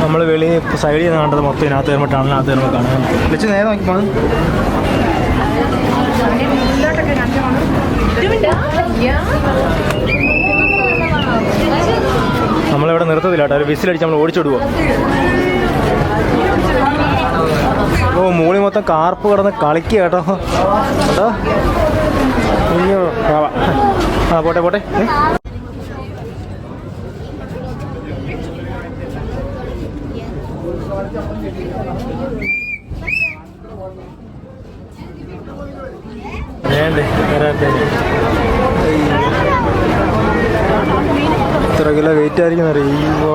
നമ്മൾ വെളിയിൽ സൈഡിൽ നിന്ന് കണ്ടത് മൊത്തം ഇതിനകത്ത് വരുമ്പോൾ ടണലിനകത്ത് വരുമ്പോൾ കാണാൻ വെച്ച് നേരെ നോക്കിപ്പോൾ നമ്മളിവിടെ നിർത്തത്തില്ല കേട്ടോ. ഒരു വിസിലടിച്ച് നമ്മൾ ഓടിച്ചോടുവോ? ഓ മൂളി മൊത്തം കാർപ്പ് കിടന്ന് കളിക്കുക കേട്ടോ. കേട്ടോ അയ്യോ. ആ പോട്ടെ പോട്ടെ? വേണ്ടേ വരാത്തെ ഇത്ര കിലോ വെയിറ്റ് ആയിരിക്കും അറിയോ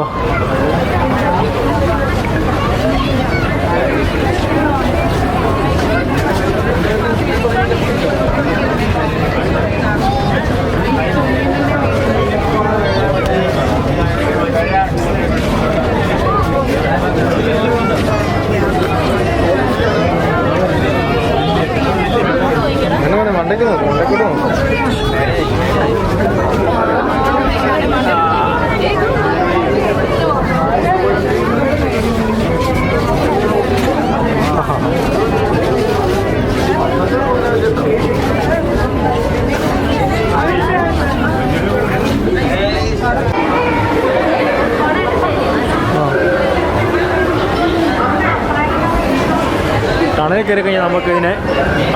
ടണലിൽ കയറി കഴിഞ്ഞാൽ നമുക്ക് ഇതിനെ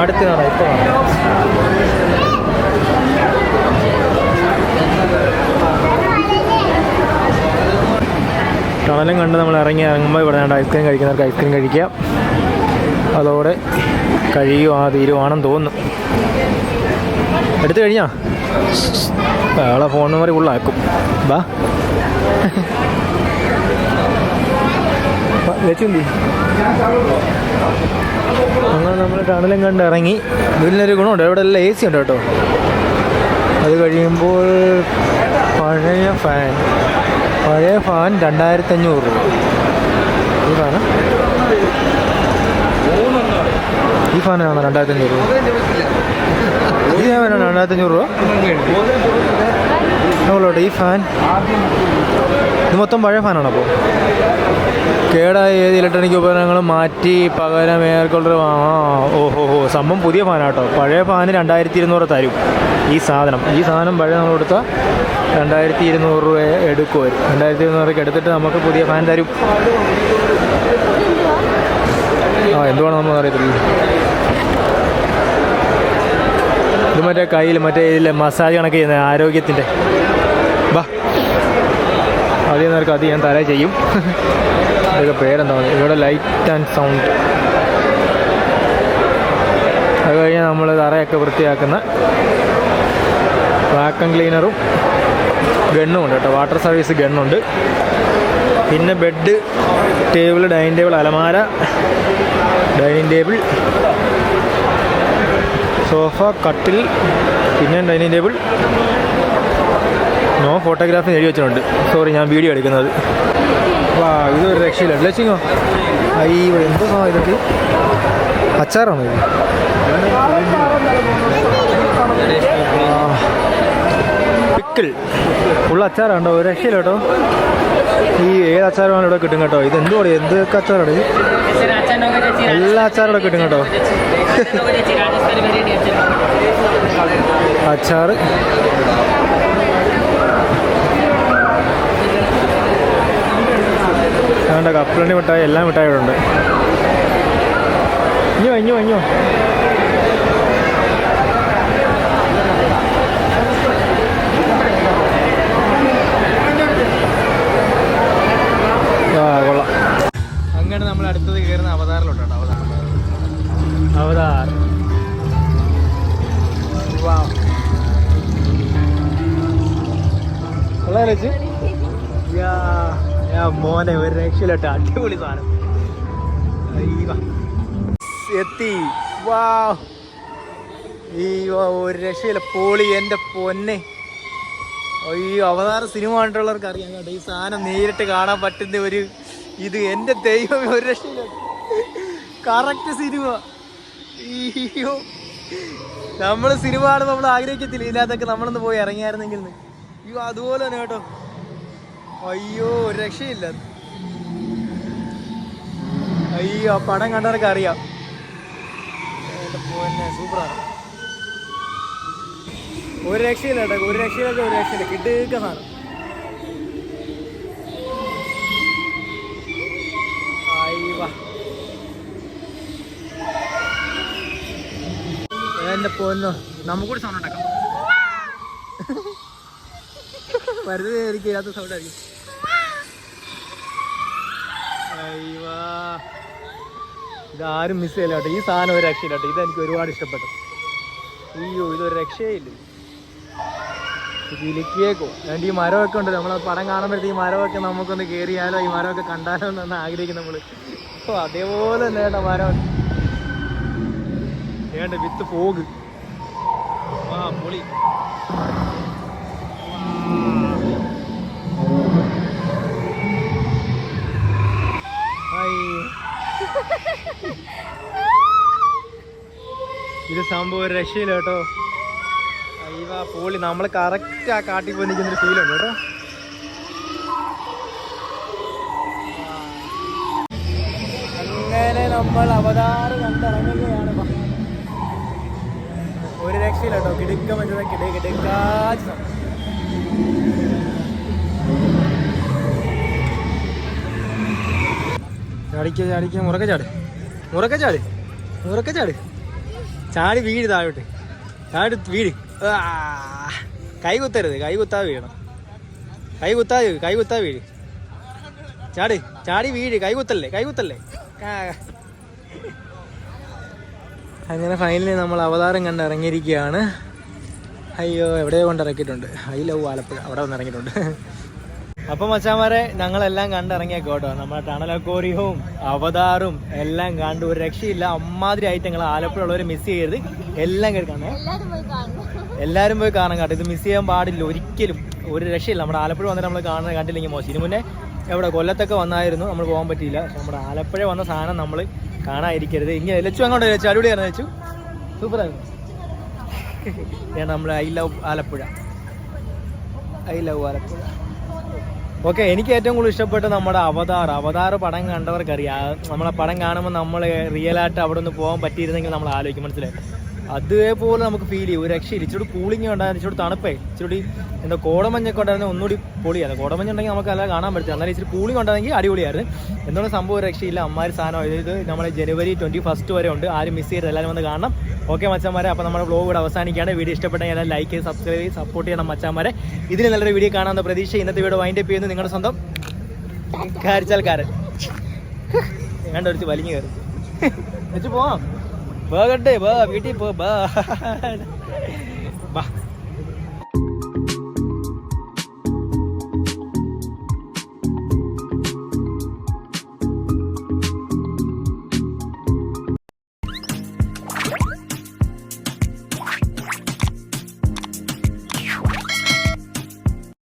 അടുത്ത് കാണാം ഇപ്പോൾ കാണാം. ടണലും കണ്ട് നമ്മൾ ഇറങ്ങി ഇറങ്ങുമ്പോൾ ഇവിടെ രണ്ട് ഐസ്ക്രീം കഴിക്കുന്നവർക്ക് ഐസ്ക്രീം കഴിക്കാം. അതോടെ കഴിയും ആ തീരുവാണെന്ന് തോന്നുന്നു എടുത്തു കഴിഞ്ഞാ? അയാളെ ഫോൺ നമ്പർ ഉള്ളാക്കും. ബാ. വെച്ചുണ്ടി. അങ്ങനെ നമ്മൾ ടണലും കണ്ട് ഇറങ്ങി. ഇതിനൊരു ഗുണമുണ്ട്. ഇവിടെ എല്ലാം എ സി ഉണ്ട് കേട്ടോ. അത് കഴിയുമ്പോൾ പഴയ ഫാൻ പഴയ ഫാൻ രണ്ടായിരത്തി അഞ്ഞൂറ് രൂപ. ഈ ഫാന് ഈ ഫാനാണോ രണ്ടായിരത്തി അഞ്ഞൂറ് രൂപ? ഈ ഫാനാണോ രണ്ടായിരത്തി അഞ്ഞൂറ് രൂപ? നമ്മളോട്ടെ ഈ ഫാൻ ഇത് മൊത്തം പഴയ ഫാനാണ് അപ്പോൾ കേടായ ഏത് ഇലക്ട്രോണിക് ഉപകരണങ്ങളും മാറ്റി പകരം എയർ കൂളർ വാങ്ങാം ഓഹോ ഹോ സംഭവം പുതിയ ഫാനാട്ടോ പഴയ ഫാന് രണ്ടായിരത്തി ഇരുന്നൂറ് തരും. ഈ സാധനം. ഈ സാധനം പഴയ നമ്മൾ കൊടുത്താൽ രണ്ടായിരത്തി ഇരുന്നൂറ് രൂപ എടുക്കുമായിരുന്നു. രണ്ടായിരത്തി ഇരുന്നൂറൊക്കെ എടുത്തിട്ട് നമുക്ക് പുതിയ ഫാൻ തരും. ആ എന്തുവാണെന്ന് നമ്മൾ അറിയത്തില്ല ഇത് മറ്റേ കയ്യിൽ മറ്റേ ഇതിലെ മസാജ് കണക്ക് ചെയ്യുന്ന ആരോഗ്യത്തിന്റെ. ബാ. അത് നേർക്ക് അത് ഞാൻ തല ചെയ്യും. അതൊക്കെ പേരെന്താണ് ഇവിടെ ലൈറ്റ് ആൻഡ് സൗണ്ട് അത് കഴിഞ്ഞാൽ നമ്മൾ തറയൊക്കെ വൃത്തിയാക്കുന്ന വാക്കം ക്ലീനറും ഗണ്ണും ഉണ്ട് കേട്ടോ. വാട്ടർ സർവീസ് ഗണ്ണുണ്ട് പിന്നെ ബെഡ് ടേബിൾ ഡൈനിങ് ടേബിൾ അലമാര ഡൈനിങ് ടേബിൾ സോഫ കട്ടിൽ പിന്നെ ഡൈനിങ് ടേബിൾ. നോ ഫോട്ടോഗ്രാഫി എഴുതി വെച്ചിട്ടുണ്ട്. സോറി ഞാൻ വീഡിയോ എടുക്കുന്നത്. വാ ഇതൊരു രക്ഷയില്ല. ലക്ഷിങ്ങോ അയ്യോ എന്തോ ഇതൊക്കെ? അച്ചാറാണോ ഇത്? പിക്കിൾ. ഉള്ള അച്ചാറാണ്ടോ ഒരു രക്ഷയില്ല കേട്ടോ. ഈ ഏത് അച്ചാറാണ് ഇവിടെ കിട്ടും കേട്ടോ? ഇത് എന്തുവാണ് എന്തൊക്കെ അച്ചാറാണ് ഇത്? എല്ലാ അച്ചാറും കിട്ടും കേട്ടോ. അച്ചാറ്. അതുകൊണ്ട് കപ്പലണ്ടി മിഠായി എല്ലാ ഉണ്ട്. ഇഞ്ഞോ ഇഞ്ഞോ ഇഞ്ഞോ ആ കൊള്ളാം അങ്ങനെ നമ്മൾ അടുത്തത് കയറുന്ന അവതാറിലോട്ടാണ് അവതാർ. അവതാർ മോനെ ഒരു രക്ഷയിലോട്ട് അടിപൊളി സാധനം. എത്തി. വാ അയ്യോ ഒരു രക്ഷയില്ല. പോളി എന്റെ പൊന്നെ. അയ്യോ അവതാര സിനിമ കണ്ടിട്ടുള്ളവർക്ക് അറിയാം കേട്ടോ. ഈ സാധനം നേരിട്ട് കാണാൻ പറ്റുന്ന ഒരു ഇത് എന്റെ ദൈവം ഒരു രക്ഷയില്ല. കറക്റ്റ് സിനിമ അയ്യോ. നമ്മൾ സിനിമ കാണുമ്പോൾ നമ്മൾ ആഗ്രഹിക്കത്തില്ല? ഇതിനകത്തൊക്കെ നമ്മളൊന്ന് പോയി ഇറങ്ങിയായിരുന്നെങ്കിൽ. അയ്യോ അതുപോലെ തന്നെ കേട്ടോ. അയ്യോ ഒരു രക്ഷയില്ല. അയ്യോ ആ പടം കണ്ടവർക്ക് അറിയാം. സൂപ്പറാണ്. ഒരു രക്ഷയില്ല കേട്ടോ. ഒരു രക്ഷയിലൊക്കെ ഒരു രക്ഷയില്ല. കിട്ടുക സാധനം. എന്റെ പോന്നോ നമുക്കൂടി സൗണ്ട് ഉണ്ടാക്കാം. വെറുതെ എനിക്ക് ഇല്ലാത്ത സൗണ്ട് ആയിരിക്കും ഇതാരും മിസ് ചെയ്യില്ല ഈ സാധനം ഒരു രക്ഷയില്ല കേട്ടോ. ഇതെനിക്ക് ഒരുപാട് ഇഷ്ടപ്പെട്ടു. അയ്യോ ഇതൊരു രക്ഷയില്ല? ഇതിലേക്കേക്കോ വേണ്ട ഈ മരമൊക്കെ ഉണ്ട്. നമ്മൾ പടം കാണുമ്പോഴത്തേക്ക് ഈ മരമൊക്കെ നമുക്കൊന്ന് കയറിയാലോ ഈ മരമൊക്കെ കണ്ടാലോ എന്ന് ആഗ്രഹിക്കുന്നത് നമ്മൾ അപ്പോൾ അതേപോലെ തന്നെ കേട്ടോ മരം. വേണ്ട വിത്ത് പോക് ആ പൊളി. ഇത് സംഭവം ഒരു രക്ഷയില്ല കേട്ടോ. അയ്യാ പോളി. നമ്മൾ കറക്റ്റ് ആ കാട്ടിൽ പോയി നിൽക്കുന്ന ഒരു ഫീലുണ്ട് കേട്ടോ. അങ്ങനെ നമ്മൾ അവതാറ് കണ്ടിറങ്ങുകയാണ്. രക്ഷയില്ല കേട്ടോ കിടുക്ക മറ്റേ കിട കിടക്കാച്ച് ചാടിക്ക ചാടിക്ക. മുറക്ക ചാട്. മുറക്ക ചാട്. മുറക്ക ചാട്. ചാടി വീട് താഴോട്ട്. ചാടി വീട്. കൈ കുത്തരുത്. കൈ കുത്താ വീഴണം. കൈ കുത്താ കൈ കുത്താ വീട് ചാട്. ചാടി വീട് കൈ കുത്തല്ലേ? കൈ കുത്തല്ലേ. അങ്ങനെ ഫൈനലി നമ്മൾ അവതാരം കണ്ട് ഇറങ്ങിയിരിക്കുകയാണ്. അയ്യോ എവിടെയോ കൊണ്ട് ഇറക്കിയിട്ടുണ്ട്. I love Alappuzha. അവിടെ വന്ന് ഇറങ്ങിയിട്ടുണ്ട്. അപ്പം മച്ചാമാരെ ഞങ്ങളെല്ലാം കണ്ടിറങ്ങിയ കേട്ടോ. നമ്മുടെ ടണലക്കോറിയവും അവതാറും എല്ലാം കണ്ട് ഒരു രക്ഷയില്ല. അമ്മാതിരി ആയിട്ട് ഞങ്ങൾ ആലപ്പുഴ ഉള്ളവർ മിസ് ചെയ്യരുത്. എല്ലാം കേൾക്കാണേ എല്ലാരും പോയി കാണണം. എല്ലാവരും പോയി കാണാൻ കേട്ടോ. ഇത് മിസ് ചെയ്യാൻ പാടില്ല ഒരിക്കലും. ഒരു രക്ഷയില്ല. നമ്മുടെ ആലപ്പുഴ വന്നിട്ട് നമ്മൾ കാണാൻ കണ്ടില്ലെങ്കിൽ മോശം. ഇതിന് മുന്നേ എവിടെ കൊല്ലത്തൊക്കെ വന്നായിരുന്നു. നമ്മൾ പോകാൻ പറ്റിയില്ല. പക്ഷെ നമ്മുടെ ആലപ്പുഴ വന്ന സാധനം നമ്മൾ കാണാതിരിക്കരുത്. ഇങ്ങനെ ലച്ചു അങ്ങോട്ട് ലച്ചു അടിപൊളിയായിരുന്നു ലച്ചു? സൂപ്പറായിരുന്നു. നമ്മൾ I love Alappuzha. I love Alappuzha. Okay എനിക്ക് ഏറ്റവും കൂടുതൽ ഇഷ്ടപ്പെട്ട നമ്മുടെ അവതാർ. അവതാർ പടം കണ്ടവർക്കറിയാം. നമ്മളെ പടം കാണുമ്പോൾ നമ്മൾ റിയലായിട്ട് അവിടെ ഒന്ന് പോകാൻ പറ്റിയിരുന്നെങ്കിൽ നമ്മൾ ആലോചിക്കും. മനസ്സിലായി? അതേപോലെ നമുക്ക് ഫീൽ ചെയ്യും. ഒരു രക്ഷയില്ല. ഇച്ചിരി കൂളിംഗ് ഉണ്ടായിരുന്നു ഇച്ചിരി തണുപ്പേ. ഇച്ചിരി എന്താ കോടമഞ്ഞൊക്കെ ഉണ്ടായിരുന്നു ഒന്നുകൂടി പൊളിയാണ്. കോടമഞ്ഞ് ഉണ്ടെങ്കിൽ നമുക്ക് അല്ല കാണാൻ പറ്റില്ല എന്നാലും ഇച്ചിരി കൂളിംഗ് ഉണ്ടായിരുന്നെങ്കിൽ അടിപൊളിയായിരുന്നു. എന്നുള്ള സംഭവം രക്ഷയില്ല? അമ്മാര് സാധനം ഇത് നമ്മളെ ജനുവരി ട്വന്റി ഫസ്റ്റ് വരെ ഉണ്ട്. ആരും മിസ് ചെയ്യരുത്. എല്ലാവരും വന്ന് കാണണം. ഓക്കെ മച്ചാമാരെ അപ്പോൾ നമ്മുടെ വ്ളോഗ് ഇവിടെ അവസാനിക്കുകയാണ്. വീഡിയോ ഇഷ്ടപ്പെട്ടെങ്കിൽ എല്ലാം ലൈക്ക് ചെയ്ത് സബ്സ്ക്രൈബ് ചെയ്ത് സപ്പോർട്ട് ചെയ്യണം മച്ചാമാരെ ഇതിന് നല്ലൊരു വീഡിയോ കാണാമെന്ന പ്രതീക്ഷ ഇന്നത്തെ വീഡിയോ വൈൻഡ് അപ്പ് ചെയ്യുന്നത് നിങ്ങളുടെ സ്വന്തം കാരിച്ചാൽക്കാരൻ. കണ്ടൊരിച്ച് വലിഞ്ഞു കയറി. വെച്ച് പോവാം. ബാ കണ്ടേ ബാ വീട്ടിൽ പോ ബാ ബാ